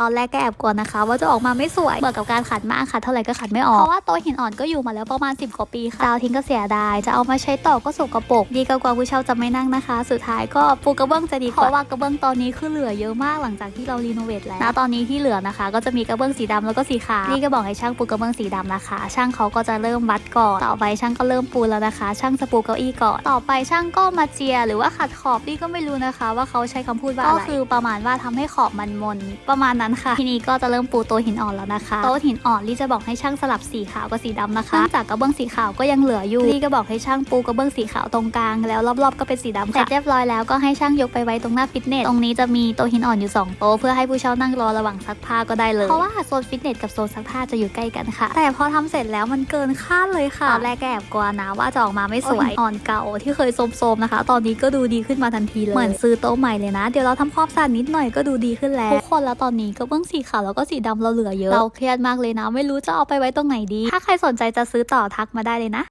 ตอนแรกก็แอบกลัวนะคะ ว่าจะออกมาไม่สวยเหมือนกับการขัดมากค่ะเท่าไหร่ก็ขัดไม่ออกเพราะว่าโต๊ะหินอ่อนก็อยู่มาแล้วประมาณ 10 กว่าปีค่ะดาวทิ้งก็เสียดายจะเอามาใช้ต่อก็สกปรกดีกว่าผู้เช่าจะไม่นั่งนะคะ สุดท้ายก็ปูกระเบื้องจะดีกว่าเพราะว่ากระเบื้องตอนนี้คือเหลือเยอะมากหลังจากที่เรารีโนเวทแล้วณตอนนี้ที่เหลือนะคะ ก็จะมีกระเบื้องสีดำแล้วก็สีขาวนี่ก็บอกให้ช่างปูกระเบื้องสีดำนะคะ ช่างเขาก็จะเริ่มวัดก่อนต่อไปช่างก็เริ่มปูแล้วนะคะ ช่างจะปูเก้าอี้ก่อนต่อไปช่างก็มาเจีย หรือว่าขัดขอบนี่ก็ไม่รู้นะคะ ว่าเขาใช้คำพูดว่าอะไรก็คือประมาณว่าทำให้ขอบมันมน ประมาณนั้นค่ะ ทีนี้ก็จะเริ่มปูโต๊ะหินอ่อนแล้วนะคะ โต๊ะหินอ่อนลี่จะบอกให้ช่างสลับสีขาวกับสีดำนะคะเนื่องจากกระเบื้องสีขาวก็ยังเหลืออยู่ลี่ก็บอกให้ช่างปูกระเบื้องสีขาวตรงกลางแล้วรอบๆก็เป็นสีดำค่ะเสร็จเรียบร้อยแล้วก็ให้ช่างยกไปไว้ตรงหน้าฟิตเนสตรงนี้จะมีโต๊ะหินอ่อนอยู่สองโต๊ะเพื่อให้ผู้เช่านั่งรอระหว่างซักผ้าก็ได้เลยเพราะว่าโซนฟิตเนสกับโซนซักผ้าจะอยู่ใกล้กันค่ะ แต่พอทำเสร็จแล้วมันเกินคาดเลยค่ะตอนแรกก็แอบกลัวนะว่าจะออกมาไม่สวยอ่อนเก่าที่เคยโซมๆนะคะ ตอนนี้ก็ดูดีขึ้นมาทันทีเลยเหมือนซื้อโต๊ะใหม่เลยนะ เดี๋ยวเราทำความสะอาดนิดหน่อยก็ดูดีขึ้นแล้วทุกคนแล้วตอนนี้ก็เบื้องสีขาวแล้วก็สีดำเราเหลือเยอะ เราเครียดมากเลยนะ ไม่รู้จะเอาไปไว้ตรงไหนดี ถ้าใครสนใจจะซื้อต่อทักมาได้เลยนะ